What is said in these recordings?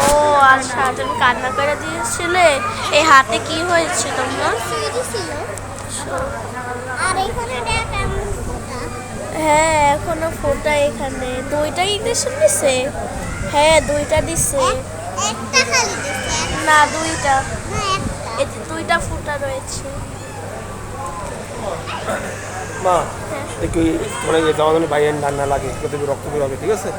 ও আচ্ছা তুমি কান্না করে দিয়েছিলে? এই হাতে কি হয়েছে তোমার? সুইটি ছিল আর এখানে দেখ এমন ফোঁটা। হ্যাঁ এখনও ফোটা এখানে। দুইটা ইঞ্জেকশন দিছে হ্যাঁ দুইটা দিছে। না দুইটা। না একটা। এই যে দুইটা ফুটা রয়েছে। মা একটু মানে যাওয়া যেন বাইরে না না লাগে যাতে রক্ত বের হবে ঠিক আছে?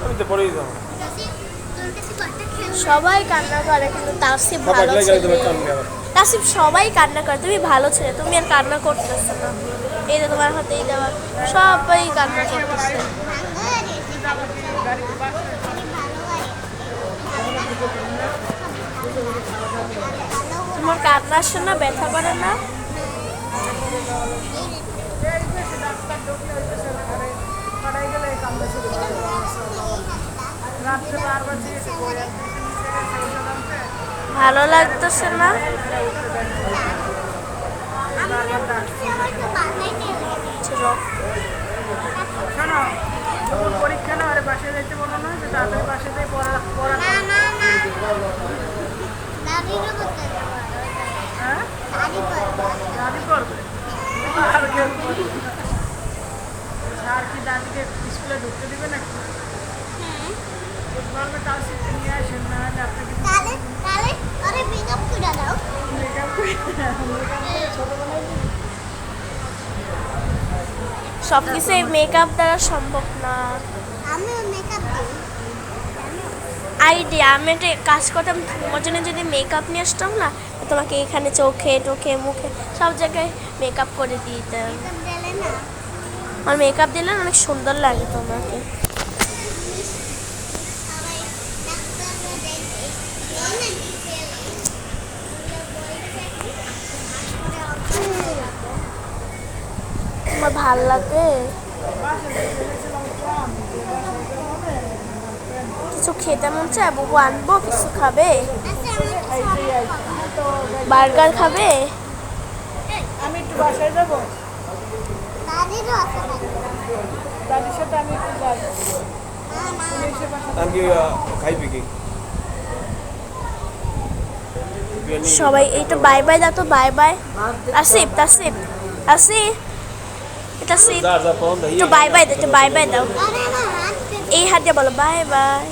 তোর সবাই কান্না করে কিন্তু তাসিফ সব ভালো তাসিফ সবাই কান্না করে। তুমি ভালো ছেলে, তুমি আর কান্না করতেছো না। এই যে তোমার হাতে এই দেওয়া, সবাই কান্না করতেছে। তোমার কান্নার শোনা, ব্যথা করে না? ভালো লাগতেছে না। পরীক্ষা না আরে বাসায় যাইতে বলো না যে বাসায় যাই পড়া পড়া না না না। দাদিরও করতে হ্যাঁ? দাদি করবে। আর না। কি দাদিকে স্কুলে ঢুকতে দিবে নাকি হ্যাঁ বলবে তাও শিখতে নিয়ে আসেন না হলে আপনাকে তাহলে তাহলে আরে মেকআপ করে দাও মেকআপ করে ছোটবেলায় সব কিছু মেকআপ দ্বারা সম্ভব না। আমিও মেকআপ আইডিয়া আমি একটা কাজ করতাম তোমার জন্য যদি মেকআপ নিয়ে আসতাম না তোমাকে এখানে চোখে টোখে মুখে সব জায়গায় মেকআপ করে দিতাম। আর মেকআপ দিলে অনেক সুন্দর লাগে তোমাকে সবাই ডাক্তাররা দেখে এই না দিছে লাগে কিছু খেতে মন চায়? বুবু আনব কিছু খাবে? বার্গার খাবে? আমি একটু বাসায় যাব? দাদির সাথে আমি একটু খাইবি কি? সবাই এইটা বাই বাই দাও তো বাই বাই। আসিফ তাসিফ আসিফ। এটা না একটু বাই বাই দাও বাই বাই দাও আরে না হাত এই হাত দিয়ে বলো বাই বাই